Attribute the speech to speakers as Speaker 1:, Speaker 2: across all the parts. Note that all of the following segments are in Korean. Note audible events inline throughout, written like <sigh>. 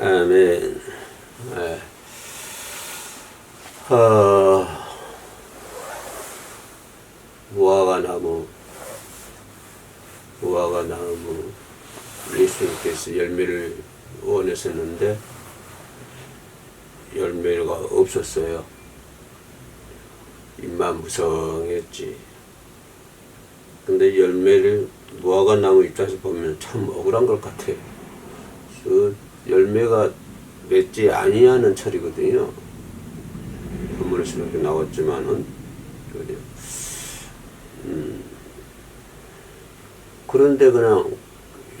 Speaker 1: 아멘. 예. 어, 무화과 나무, 무화과 나무, 예수님께서 열매를 원하셨는데, 열매가 없었어요. 입만 무성했지. 근데 열매를 무화과 나무 입장에서 보면 참 억울한 것 같아요. 그 열매가 맺지 아니하는 철이거든요. 본문에서 나왔지만은. 음. 그런데 그냥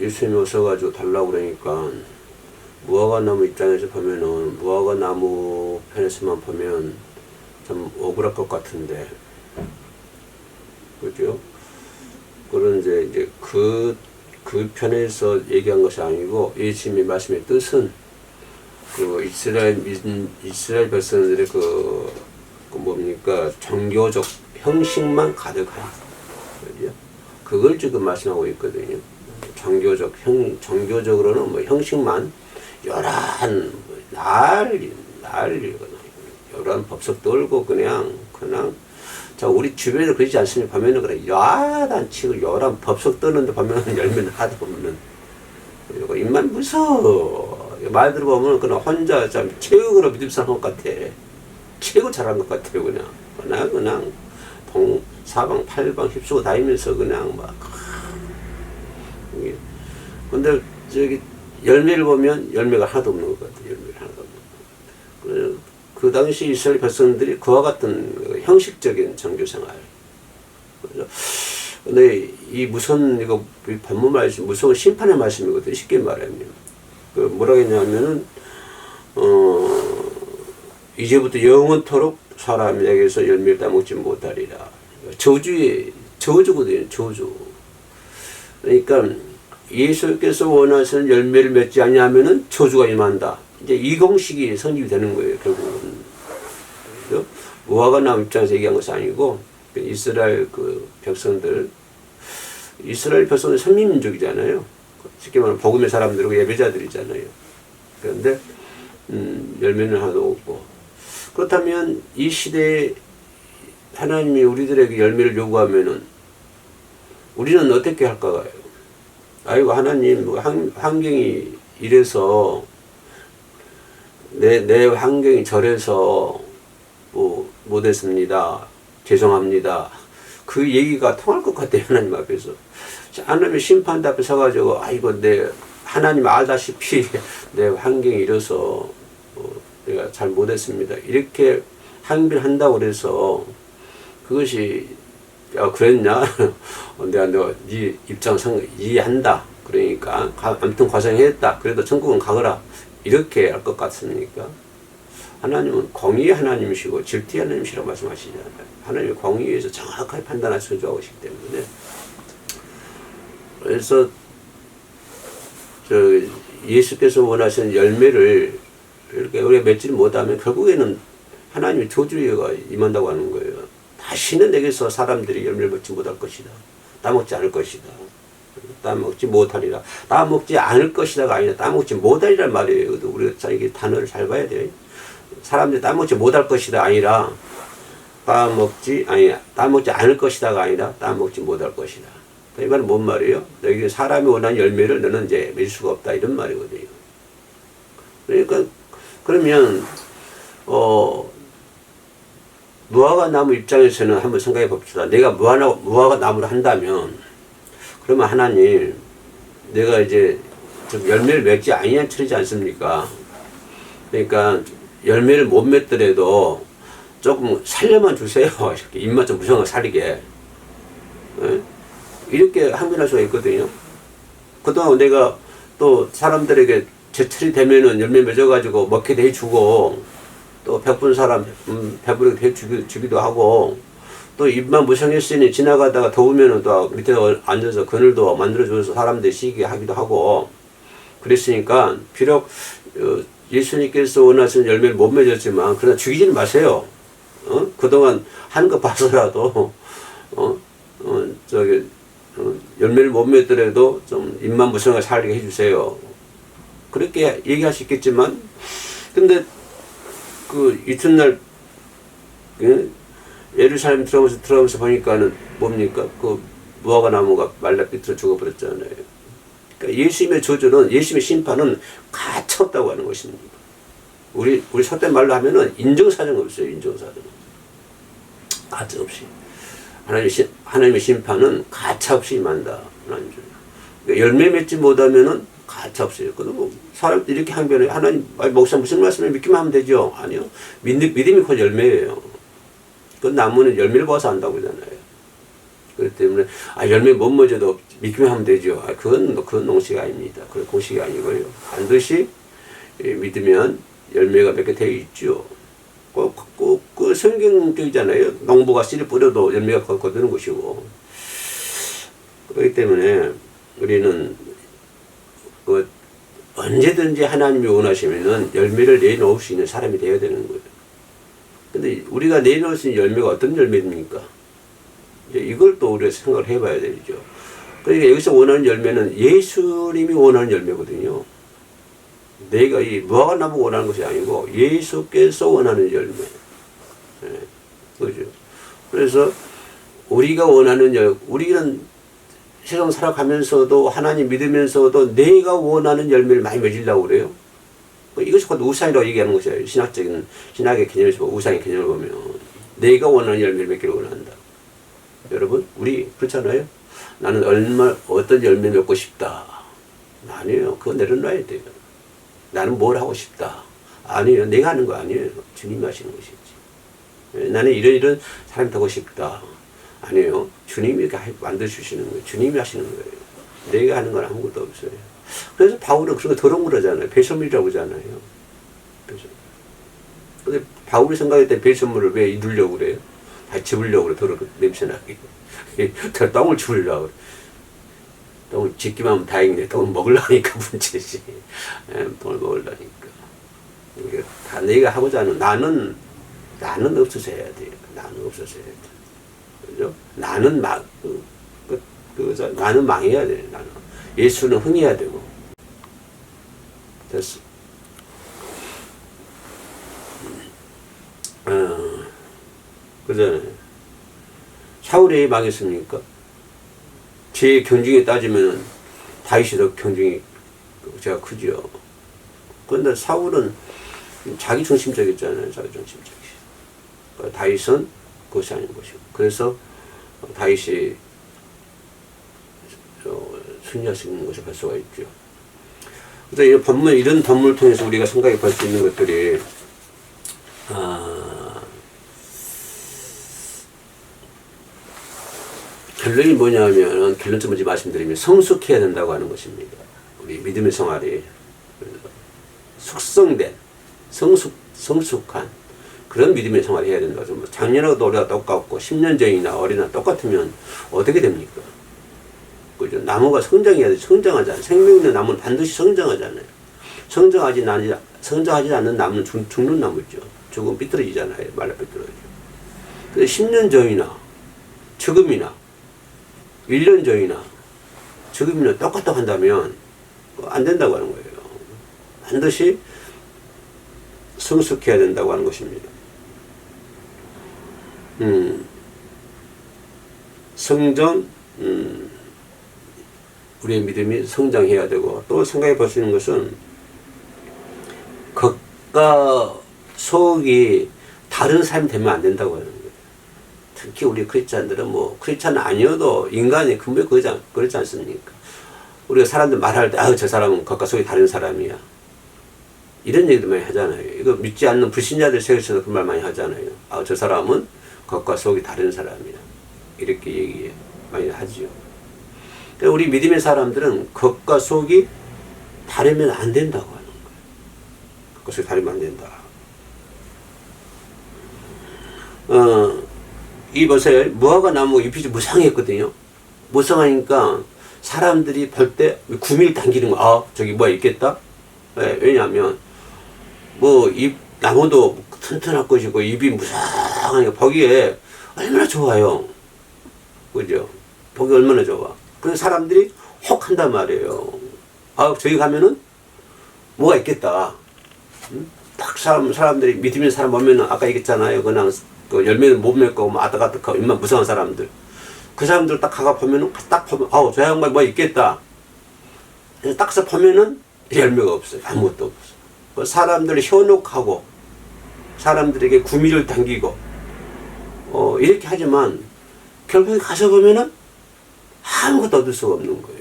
Speaker 1: 예수님이 오셔가지고 달라고 그러니까 무화과 나무 입장에서 보면은 무화과 나무 편에서만 보면 참 억울할 것 같은데 그죠? 그런데 이제 그, 그 편에서 얘기한 것이 아니고 예수님의 말씀의 뜻은 그 이스라엘 민, 이스라엘 백성들의 그, 그 뭡니까 종교적 형식만 가득한 그죠? 그걸 지금 말씀하고 있거든요. 종교적 형 종교적으로는 뭐 형식만 요란 뭐 난리 난리거나 요란 법석 떨고 그냥 그냥 자 우리 주변에 그러지 않습니까? 보면은 그래. 야단 치고 요란 법석 떠는데 보면 <laughs> 열매는 하도 보면은 그리고 입만 무서워. 말 들어보면 그냥 혼자 참 최고로 믿음 사는 것 같아. 최고 잘한 것 같아요 그냥. 그냥 그냥 동 사방 팔방 휩쓰고 다니면서 그냥 막. 근데 저기 열매를 보면 열매가 하나도 없는 것 같아요 열매가 하나도 없는 것 같아요. 그, 그 당시 이스라엘 백성들이 그와 같은 그 형식적인 종교 생활 그래서 근데 이 무선 이거 이 본문 말씀 무서운 심판의 말씀이거든요 쉽게 말하면 그 뭐라고 했냐면은 어 이제부터 영원토록 사람에게서 열매를 따먹지 못하리라. 저주의 저주거든요. 저주. 그러니까 예수께서 원하시는 열매를 맺지 아니하면은 저주가 임한다. 이제 이 공식이 성립이 되는 거예요. 결국 무화과 나무 입장에서 얘기한 것이 아니고 그 이스라엘 그 백성들 이스라엘 백성은 선민민족이잖아요. 쉽게 말하면 복음의 사람들이고 예배자들이잖아요. 그런데 음, 열매는 하나도 없고 그렇다면 이 시대에 하나님이 우리들에게 열매를 요구하면은 우리는 어떻게 할까요? 아이고 하나님 뭐 환, 환경이 이래서 내, 내 환경이 저래서 뭐 못했습니다. 죄송합니다. 그 얘기가 통할 것 같아요 하나님 앞에서. 하나님의 심판 앞에 서가지고 아이고 내 하나님 알다시피 <laughs> 내 환경이 이래서 어, 내가 잘 못했습니다. 이렇게 항변 한다고 그래서 그것이 야 그랬냐? <laughs> 내가 너네 입장 상 이해한다. 그러니까 가, 아무튼 고생했다. 그래도 천국은 가거라. 이렇게 할 것 같습니까? 하나님은 공의의 하나님이시고 질투의 하나님이시라고 말씀하시잖아요. 하나님이 공의에서 정확하게 판단하시고 좋아하시기 때문에 그래서 저 예수께서 원하시는 열매를 이렇게 우리가 맺지 못하면 결국에는 하나님의 조주의가 임한다고 하는 거예요. 다시는 내게서 사람들이 열매를 맺지 못할 것이다. 따먹지 않을 것이다. 따먹지 못하리라. 따먹지 않을 것이다가 아니라 따먹지 못하리란 말이에요. 우리가 이게 단어를 잘 봐야 돼요. 사람들이 따먹지 못할 것이다 아니라 따먹지 아니 따먹지 않을 것이다가 아니라 따먹지 못할 것이다. 이 말은 뭔 말이에요? 너희 사람이 원하는 열매를 너는 이제 맺을 수가 없다 이런 말이거든요. 그러니까 그러면 어 무화과 나무 입장에서는 한번 생각해 봅시다. 내가 무화과 무화과 나무를 한다면 그러면 하나님 내가 이제 좀 열매를 맺지 아니한 처리지 않습니까? 그러니까 열매를 못 맺더라도 조금 살려만 주세요. <laughs> 이렇게 입맛 좀 무성하게 살리게. 예? 이렇게 항변할 수가 있거든요. 그동안 내가 또 사람들에게 제철이 되면은 열매 맺어가지고 먹게 해주고 또 베푼 사람 음, 배부르게 해주기 도 하고 또 입만 무성했으니 지나가다가 더우면은 또 밑에 앉아서 그늘도 만들어줘서 사람들 쉬게 하기도 하고 그랬으니까 비록 어, 예수님께서 원하시는 열매를 못 맺었지만 그러나 죽이지는 마세요. 어? 그동안 하는 거 봐서라도 어? 어, 저기 어, 열매를 못 맺더라도 좀 입만 무성하게 살게 해주세요. 그렇게 얘기할 수 있겠지만 근데 그 이튿날 그 예루살렘 들어가면서 들어가면서 보니까는 뭡니까 그 무화과 나무가 말라 비틀어 죽어버렸잖아요. 그러니까 예수님의 저주는 예수님의 심판은 가차 없다고 하는 것입니다. 우리 우리 속된 말로 하면은 인정사정 없어요. 인정사정 가차 없이 하나님의 심, 하나님의 심판은 가차 없이 임한다. 하나님 줄. 그러니까 열매 맺지 못하면은 가차 없어요. 그뭐 사람들이 이렇게 항변해 하나님 목사 무슨 말씀을 믿기만 하면 되죠? 아니요. 믿, 믿음이 곧 열매예요. 그 나무는 열매를 봐서 안다고 그러잖아요. 그렇기 때문에 아 열매 못 맺어도 믿기만 하면 되죠. 아, 그건 그건 농식이 아닙니다. 그건 공식이 아니고요. 반드시 예, 믿으면 열매가 맺게 되어 있죠. 꼭, 꼭, 그 성경적이잖아요. 농부가 씨를 뿌려도 열매가 거- 거두는 것이고. 그렇기 때문에 우리는 그 언제든지 하나님이 원하시면은 열매를 내놓을 수 있는 사람이 되어야 되는 거예요. 근데 우리가 내놓을 수 있는 열매가 어떤 열매입니까? 이걸 또 우리가 생각을 해봐야 되죠. 그러니까 여기서 원하는 열매는 예수님이 원하는 열매거든요. 내가 이 무화과 나무 원하는 것이 아니고 예수께서 원하는 열매. 예, 그죠. 그래서 우리가 원하는 열, 우리는 세상 살아가면서도 하나님 믿으면서도 내가 원하는 열매를 많이 맺으려고 그래요. 그 이것이 곧 우상이라고 얘기하는 것이에요. 신학적인 신학의 개념에서 우상의 개념을 보면 내가 원하는 열매를 맺기를 원한다. 여러분, 우리 그렇잖아요. 나는 얼마 어떤 열매 맺고 싶다. 아니에요. 그거 내려놔야 돼요. 나는 뭘 하고 싶다. 아니에요. 내가 하는 거 아니에요. 주님이 하시는 것이지. 예, 나는 이런 이런 사람 되고 싶다. 아니에요. 주님이 만들어주시는 거예요. 주님이 하시는 거예요. 내가 하는 건 아무것도 없어요. 그래서 바울은 그런 거 더러운 거라잖아요. 배설물이라고 하잖아요. 배설물. 근데 바울이 생각할 때 배설물을 왜 이두려고 그래요? 다 집으려고 그래. 더러 냄새나게. <laughs> 더 똥을 집으려고 그래. 똥을 짓기만 하면 다행이네. 똥을 먹으려니까 <laughs> 문제지. 예, 똥을 먹으려니까. 이게 다 내가 하고자 하는 나는 나는 없어서 해야 돼요. 나는 없어서 해야 돼. 그죠? 나는 막 그, 그, 그, 나는 망해야 돼. 나는 예수는 흥해야 되고. 됐어. 어, 그잖아요. 사울이 망했습니까? 제 경중에 따지면 다윗이 더 경중이 제가 크죠. 그런데 사울은 자기 중심적이었잖아요. 자기 중심적이. 그러니까 다윗은 그것이 아닌 것이고. 그래서 다윗이 어, 승리할 수 있는 것을 볼 수가 있죠. 그래서 이 본문, 이런 본문을 통해서 우리가 생각해 볼 수 있는 것들이, 아, 결론이 뭐냐면, 결론 좀 먼저 말씀드리면, 성숙해야 된다고 하는 것입니다. 우리 믿음의 생활이. 숙성된, 성숙, 성숙한, 그런 믿음의 생활을 해야 된다. 좀 작년하고도 올해가 똑같고, 10년 전이나 어리나 똑같으면 어떻게 됩니까? 그죠? 나무가 성장해야 돼. 성장하잖아요. 생명 있는 나무는 반드시 성장하잖아요. 성장하지, 않, 성장하지 않는 나무는 죽, 죽는 나무죠. 죽으면 삐뚤어지잖아요. 말라 삐뚤어져. 근데 10년 전이나, 지금이나, 1년 전이나, 지금이나 똑같다고 한다면, 안 된다고 하는 거예요. 반드시 성숙해야 된다고 하는 것입니다. 음, 성장, 음, 우리의 믿음이 성장해야 되고 또 생각해 볼 수 있는 것은 겉과 속이 다른 삶이 되면 안 된다고 하는 거예요. 특히 우리 크리스찬들은 뭐 크리스찬 아니어도 인간이 근본 그러지, 않, 그렇지 않습니까? 우리가 사람들 말할 때, 아유, 저 사람은 겉과 속이 다른 사람이야. 이런 얘기도 많이 하잖아요. 이거 믿지 않는 불신자들 세계에서도 그말 많이 하잖아요. 아, 저 사람은 겉과 속이 다른 사람이야. 이렇게 얘기 많이 하지요. 그러니까 우리 믿음의 사람들은 겉과 속이 다르면 안 된다고 하는 거예요. 겉과 속이 다르면 안 된다. 어, 이 보세요. 무화과 나무 잎이 무상했거든요. 무상하니까 사람들이 볼 때 구미를 당기는 거. 아, 저기 뭐가 있겠다? 네, 왜냐하면 뭐 잎 나무도 튼튼할 것이고 잎이 무상하니까 보기에 얼마나 좋아요. 그죠? 보기 얼마나 좋아. 그래서 사람들이 혹 한단 말이에요. 아, 저기 가면은 뭐가 있겠다. 응? 딱 사람, 사람들이 믿음있는 사람 보면은 아까 얘기했잖아요. 그냥 그 열매는 못 맺고 뭐 아득아득하고 입만 무성한 사람들. 그 사람들 딱 가가 보면은 딱 보면 아우 저 양반 뭐 있겠다. 그래서 딱서 보면은 열매가 없어요. 아무것도 없어. 그 사람들을 현혹하고 사람들에게 구미를 당기고 어 이렇게 하지만 결국에 가서 보면은 아무것도 얻을 수가 없는 거예요.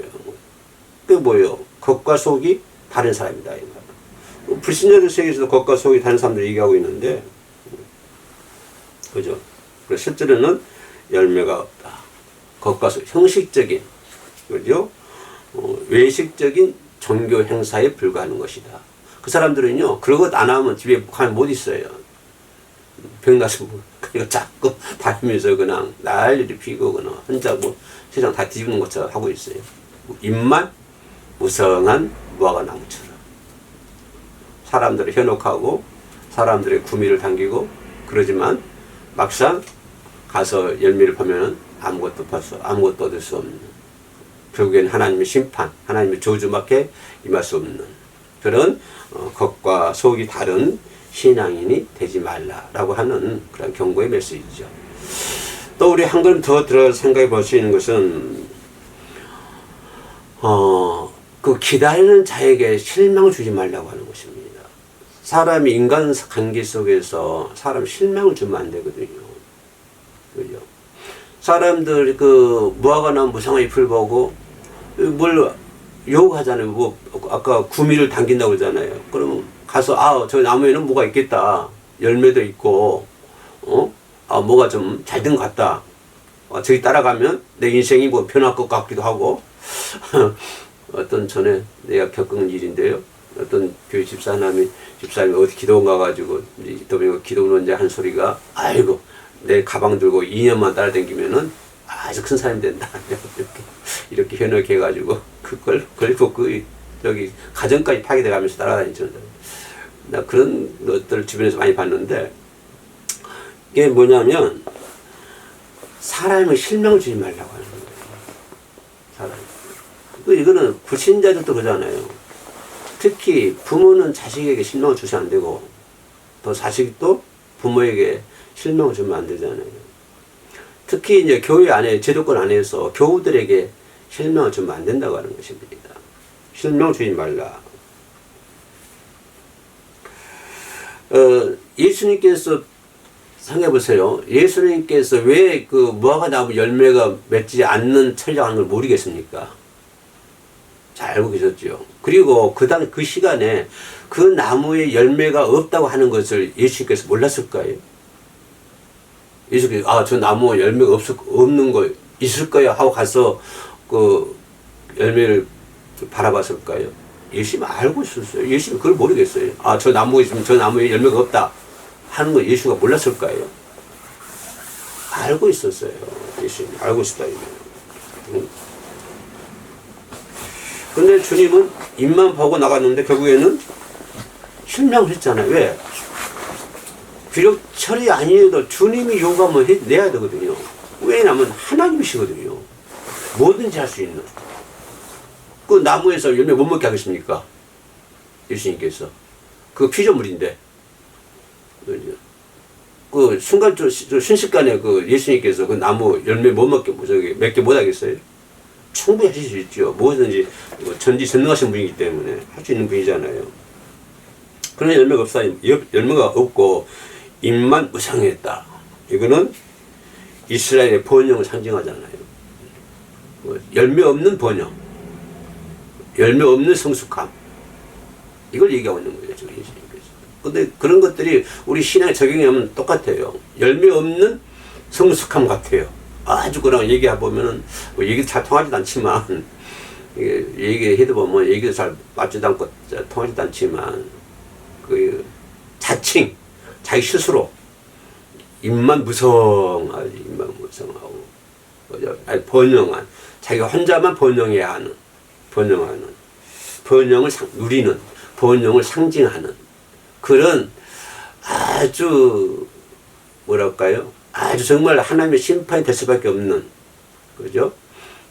Speaker 1: 그게 뭐예요? 겉과 속이 다른 사람이다. 이 말. 불신자들 세계에서도 겉과 속이 다른 사람들 얘기하고 있는데, 그죠? 그래서 실제로는 열매가 없다. 겉과 속, 형식적인, 그죠? 어, 외식적인 종교 행사에 불과하는 것이다. 그 사람들은요, 그런 것안 하면 집에 가면 못 있어요. 병 나서 뭐, 그냥 자꾸 <laughs> 다니면서 그냥 난리를 피고 그냥 혼자 뭐 세상 다 뒤집는 것처럼 하고 있어요. 입만 무성한 무화과 나무처럼. 사람들을 현혹하고 사람들의 구미를 당기고 그러지만 막상 가서 열매를 보면은 아무것도 벌써 아무것도 얻을 수 없는 결국엔 하나님의 심판, 하나님의 저주밖에 임할 수 없는 그런 어, 겉과 속이 다른 신앙인이 되지 말라라고 하는 그런 경고의 메시지죠. 또 우리 한 걸음 더 들어 생각해 볼 수 있는 것은 어, 그 기다리는 자에게 실망 주지 말라고 하는 것입니다. 사람이 인간 관계 속에서 사람 실망을 주면 안 되거든요. 그죠? 사람들 그 무화과나 무성의 잎을 보고 뭘 욕하잖아요. 뭐 아까 구미를 당긴다고 그러잖아요. 그러면 가서 아 저 나무에는 뭐가 있겠다. 열매도 있고 어? 아 뭐가 좀 잘 된 것 같다. 어, 저기 따라가면 내 인생이 뭐 변할 것 같기도 하고 <laughs> 어떤 전에 내가 겪은 일인데요. 어떤 교회 집사님이 집사님이 어디 기도원 가가지고 또 기도원 이제 한 소리가 아이고 내 가방 들고 2년만 따라다니면은 아주 큰 사람이 된다 <laughs> 이렇게 이렇게 현혹해 가지고 그걸 걸고 그 저기 가정까지 파괴돼 가면서 따라다니죠. 나 그런 것들을 주변에서 많이 봤는데 이게 뭐냐면 사람을 실망 주지 말라고 하는 거예요. 사람. 그 이거는 불신자들도 그러잖아요. 특히 부모는 자식에게 실망을 주시면 안 되고 또 자식도 부모에게 실망을 주면 안 되잖아요. 특히 이제 교회 안에 제도권 안에서 교우들에게 실망을 주면 안 된다고 하는 것입니다. 실망 주지 말라. 어, 예수님께서 생각해 보세요. 예수님께서 왜 그 무화과 나무 열매가 맺지 않는 천리하는 걸 모르겠습니까? 잘 알고 계셨죠. 그리고 그 당, 그 시간에 그 나무에 열매가 없다고 하는 것을 예수님께서 몰랐을까요? 예수께서, 아, 저 나무에 열매가 없, 없는 거 있을 거야 하고 가서 그 열매를 바라봤을까요? 예수님 알고 있었어요. 예수님 그걸 모르겠어요. 아, 저 나무에 있으면 저 나무에 열매가 없다 하는 거 예수가 몰랐을까요? 알고 있었어요. 예수님 알고 있었다. 음. 근데 주님은 입만 보고 나갔는데 결국에는 실명을 했잖아요. 왜? 비록 철이 아니어도 주님이 요구하면 해, 내야 되거든요. 왜냐하면 하나님이시거든요. 뭐든지 할 수 있는. 그 나무에서 열매 못 먹게 하겠습니까? 예수님께서. 그 피조물인데. 그 순간 순식간에 그 예수님께서 그 나무 열매 못 먹게 뭐 저기 맺게 못 하겠어요? 충분히 하실 수 있죠. 무엇든지 뭐 전지 전능하신 분이기 때문에 할 수 있는 분이잖아요. 그러나 열매가 없어 열매가 없고 입만 무상했다. 이거는 이스라엘의 번영을 상징하잖아요. 뭐 열매 없는 번영, 열매 없는 성숙함. 이걸 얘기하고 있는 거예요, 지금 예수님께서. 근데 그런 것들이 우리 신앙에 적용하면 똑같아요. 열매 없는 성숙함 같아요. 아주 그냥 얘기해 보면은 뭐 얘기 잘 통하지도 않지만 <laughs> 이게 얘기해도 보면 얘기도 잘 맞지도 않고 통하지도 않지만 그 자칭 자기 스스로 입만 무성하지 입만 무성하고? 아니 번영한 자기가 혼자만 번영해야 하는 번영하는 번영을 상, 누리는 번영을 상징하는 그런 아주 뭐랄까요 아주 정말 하나님의 심판이 될 수밖에 없는 그죠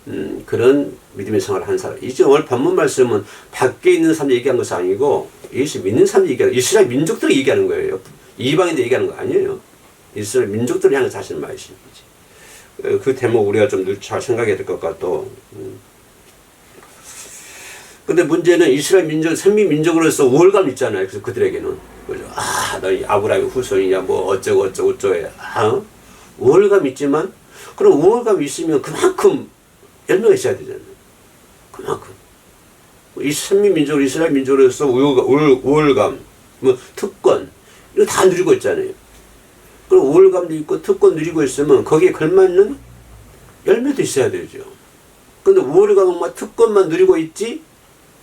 Speaker 1: 음, 그런 믿음의 생활을 한 사람. 이제 오늘 본문 말씀은 밖에 있는 사람 얘기한 것이 아니고 예수 믿는 사람 얘기하는 이스라엘 민족들이 얘기하는 거예요. 이방인들 얘기하는 거 아니에요. 이스라엘 민족들을 향해서 하시는 말씀이지. 어, 그 대목 우리가 좀 잘 생각해야 될 것 같도. 음. 근데 문제는 이스라엘 민족, 선민 민족으로서 우월감 있잖아요. 그래서 그들에게는. 그죠? 아, 너희 아브라함의 후손이냐, 뭐, 어쩌고 어쩌고 어쩌고 아, 우월감 있지만, 그럼 우월감 있으면 그만큼 열매가 있어야 되잖아요. 그만큼. 이 선민 민족, 이스라엘 민족으로서 우월감, 우월- 우월감, 뭐, 특권, 이거 다 누리고 있잖아요. 그럼 우월감도 있고 특권 누리고 있으면 거기에 걸맞는 열매도 있어야 되죠. 근데 우월감만 특권만 누리고 있지,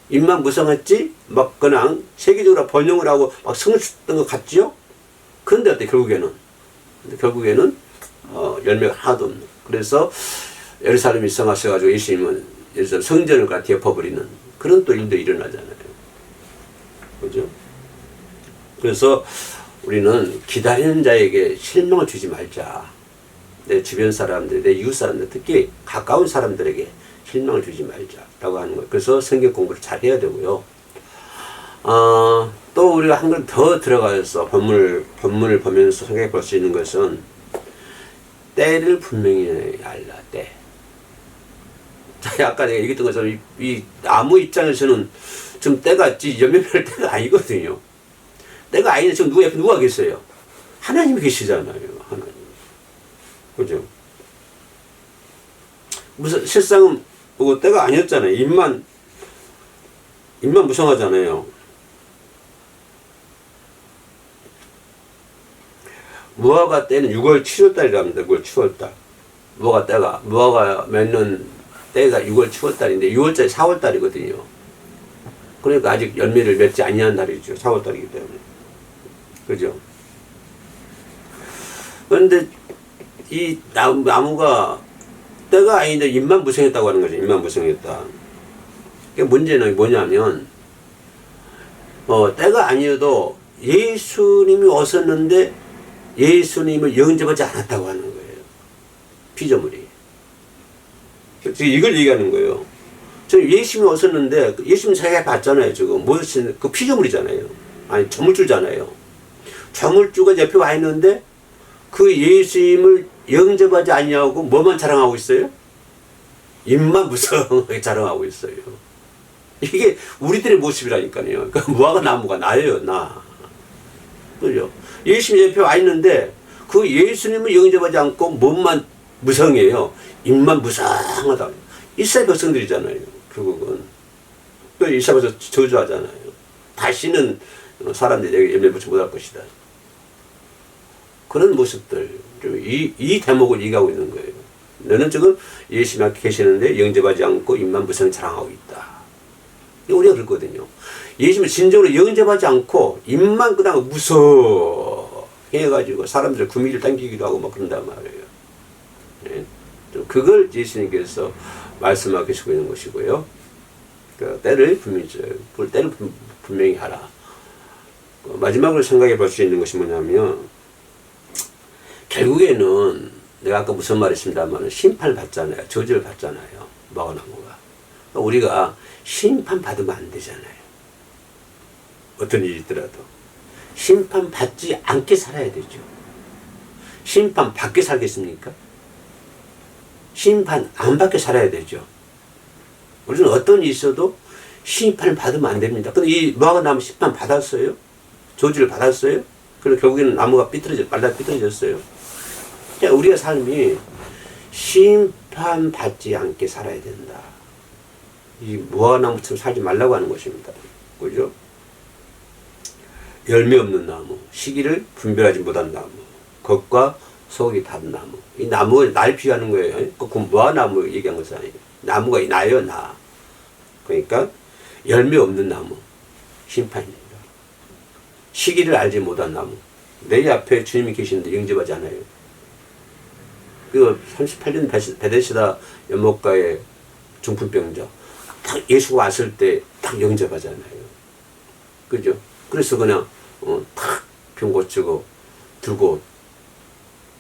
Speaker 1: 입만 무성했지, 막 그냥 세계적으로 번영을 하고 막 성숙했던 것 같지요? 그런데 어때, 결국에는? 근데 결국에는, 어, 열매가 하나도 없는. 그래서 예루살렘이 성하셔가지고 예수님은 예루살렘 성전을 가 덮어버리는 그런 또 일도 일어나잖아요. 그죠? 그래서 우리는 기다리는 자에게 실망을 주지 말자. 내 주변 사람들, 내 이웃 사람들, 특히 가까운 사람들에게 실망을 주지 말자라고 하는 거예요. 그래서 성경 공부를 잘 해야 되고요. 어, 또 우리가 한 걸 더 들어가서 본문을, 본문을 보면서 생각해 볼 수 있는 것은 때를 분명히 알라, 때. 자, 아까 내가 얘기했던 것처럼 이, 이 나무 입장에서는 좀 때가 연매별 때가 아니거든요. 때가 아닌데 지금 누가 옆에 누가 계세요? 하나님이 계시잖아요, 하나님. 그죠? 무슨, 실상은 뭐 때가 아니었잖아요. 입만, 입만 무성하잖아요. 무화과 때는 6월 7월달이랍니다. 6월 7월달. 무화과 때가 무화과 맺는 때가 6월 7월달인데 6월달이 4월달이거든요. 그러니까 아직 열매를 맺지 아니한 달이죠. 4월달이기 때문에. 그죠? 그런데 이 나무, 나무가 때가 아닌데 입만 무성했다고 하는 거죠. 입만 무성했다. 그 문제는 뭐냐면 어, 때가 아니어도 예수님이 오셨는데 예수님을 영접하지 않았다고 하는 거예요. 피조물이. 이걸 얘기하는 거예요. 저 예수님이 오셨는데 예수님 자기가 봤잖아요. 지금 무엇이 그 피조물이잖아요. 아니 저물주잖아요. 저물주가 옆에 와 있는데 그 예수님을 영접하지 아니하고 뭐만 자랑하고 있어요? 입만 무성하게 <laughs> 자랑하고 있어요. 이게 우리들의 모습이라니까요. 그러니까 무화과 나무가 나예요, 나. 그죠? 예수님 옆에 와 있는데 그 예수님을 영접하지 않고 몸만 무성해요. 입만 무성하다. 이스라엘 백성들이잖아요. 결국은. 그 이스라엘 백성 저주하잖아요. 다시는 사람들에게 열매 붙지 못할 것이다. 그런 모습들. 이, 이 대목을 이해하고 있는 거예요. 너는 지금 예수님 앞에 계시는데 영접하지 않고 입만 무성 자랑하고 있다. 우리가 그렇거든요. 예수님을 진정으로 영접하지 않고 입만 그냥 무서 해가지고 사람들의 구미를 당기기도 하고 막 그런단 말이에요. 네? 좀 그걸 예수님께서 말씀하고 계시고 있는 것이고요. 그 때를 분명히 볼 때를 분- 분명히 하라. 어, 마지막으로 생각해 볼 수 있는 것이 뭐냐면 결국에는 내가 아까 무슨 말 했습니다만 심판을 받잖아요. 저주를 받잖아요. 마가나무가. 우리가 심판 받으면 안 되잖아요. 어떤 일이 있더라도. 심판 받지 않게 살아야 되죠. 심판 받게 살겠습니까? 심판 안 받게 살아야 되죠. 우리는 어떤 일이 있어도 심판을 받으면 안 됩니다. 근데 이 무화과 나무 심판 받았어요? 조지를 받았어요? 그리고 결국에는 나무가 삐뚤어져, 말라 삐뚤어졌어요. 그러니까 우리의 삶이 심판 받지 않게 살아야 된다. 이 무화과나무처럼 살지 말라고 하는 것입니다. 그죠? 열매 없는 나무, 시기를 분별하지 못한 나무, 겉과 속이 다른 나무. 이 나무를 날 비하는 거예요. 그 무화나무 얘기한 것이 아니에요. 나무가 나요, 나. 그러니까 열매 없는 나무, 심판입니다. 시기를 알지 못한 나무. 내 앞에 주님이 계시는데 영접하지 않아요. 그 38년 베데시다 연못가의 중풍병자. 딱 예수가 왔을 때 딱 영접하잖아요. 그죠? 그래서 그냥 어, 탁 병 고 치고 들고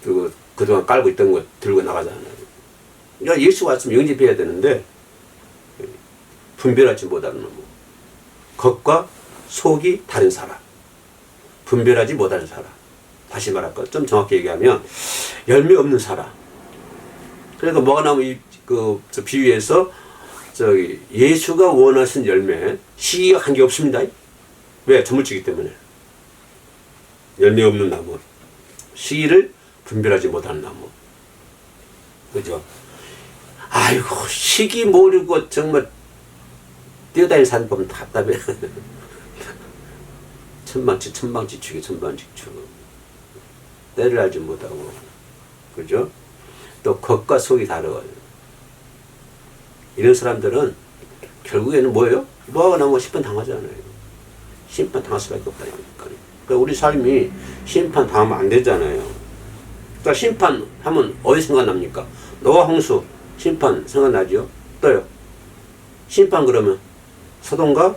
Speaker 1: 들고 그동안 깔고 있던 거 들고 나가잖아요. 그러니까 예수가 왔으면 영접해야 되는데 분별하지 못하는 놈. 겉과 속이 다른 사람. 분별하지 못하는 사람. 다시 말할까? 좀 정확히 얘기하면 열매 없는 사람. 그러니까 뭐가 나오면 이, 그, 저 비유에서 저기 예수가 원하신 열매 시기가 한 게 없습니다. 왜? 전물치기 때문에. 열매 없는 나무. 시기를 분별하지 못하는 나무. 그죠? 아이고, 시기 모르고 정말 뛰어다니는 사람 보면 답답해. <laughs> 천방지, 천방지축이 천방지축. 때를 알지 못하고. 그죠? 또 겉과 속이 다르거든요. 이런 사람들은 결국에는 뭐예요? 뭐하고 나면 심판 당하잖아요. 심판 당할 수밖에 없다니까. 그러니까 우리 삶이 심판 당하면 안 되잖아요. 그러니까 심판하면 어디 생각납니까? 노아 홍수 심판 생각나죠? 또요. 심판 그러면 소돔과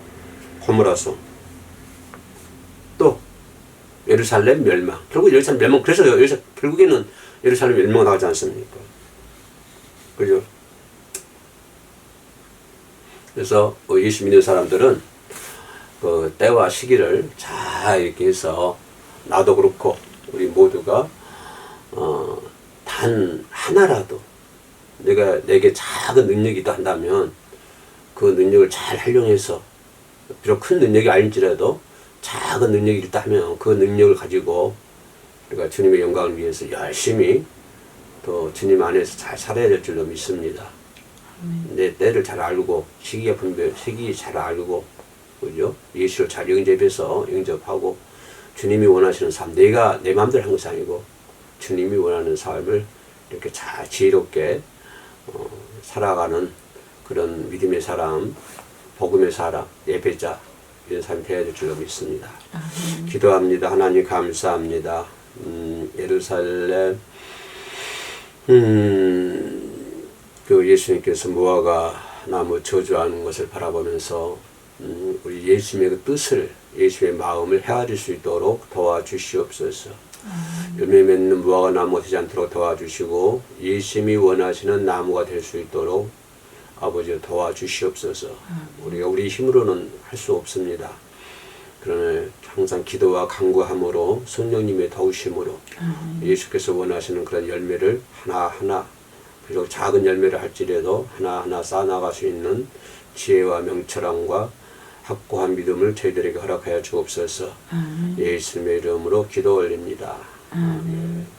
Speaker 1: 고모라서 또 예루살렘 멸망. 결국 예루살렘 멸망. 그래서 예루살렘, 결국에는 예루살렘 멸망 나가지 않습니까? 그죠? 그래서 어, 예수 믿는 사람들은 그 때와 시기를 잘 이렇게 해서 나도 그렇고 우리 모두가 어, 단 하나라도 내가 내게 작은 능력이 있다 한다면 그 능력을 잘 활용해서 비록 큰 능력이 아닐지라도 작은 능력이 있다 하면 그 능력을 가지고 우리가 주님의 영광을 위해서 열심히 또 주님 안에서 잘 살아야 될 줄로 믿습니다. 내 때를 잘 알고 시기가 분별 시기 잘 알고 그죠? 예수를 잘 영접해서 영접하고 주님이 원하시는 삶 내가 내 마음대로 한 것이 아니고 주님이 원하는 삶을 이렇게 잘 지혜롭게 어, 살아가는 그런 믿음의 사람 복음의 사람 예배자 이런 사람이 되어야 될 줄로 믿습니다. 기도합니다. 하나님 감사합니다. 음, 예루살렘 음, 그 예수님께서 무화과 나무 저주하는 것을 바라보면서 음, 우리 예수님의 그 뜻을 예수의 마음을 헤아릴 수 있도록 도와주시옵소서. 열매 맺는 무화과 나무 되지 않도록 도와주시고 예수님이 원하시는 나무가 될 수 있도록 아버지 도와주시옵소서. 우리가 우리 힘으로는 할 수 없습니다. 그러나 항상 기도와 간구함으로 성령님의 도우심으로 예수께서 원하시는 그런 열매를 하나하나 비록 작은 열매를 할지라도 하나하나 쌓아나갈 수 있는 지혜와 명철함과 확고한 믿음을 저희들에게 허락하여 주옵소서 예수님의 이름으로 기도 올립니다. 아멘.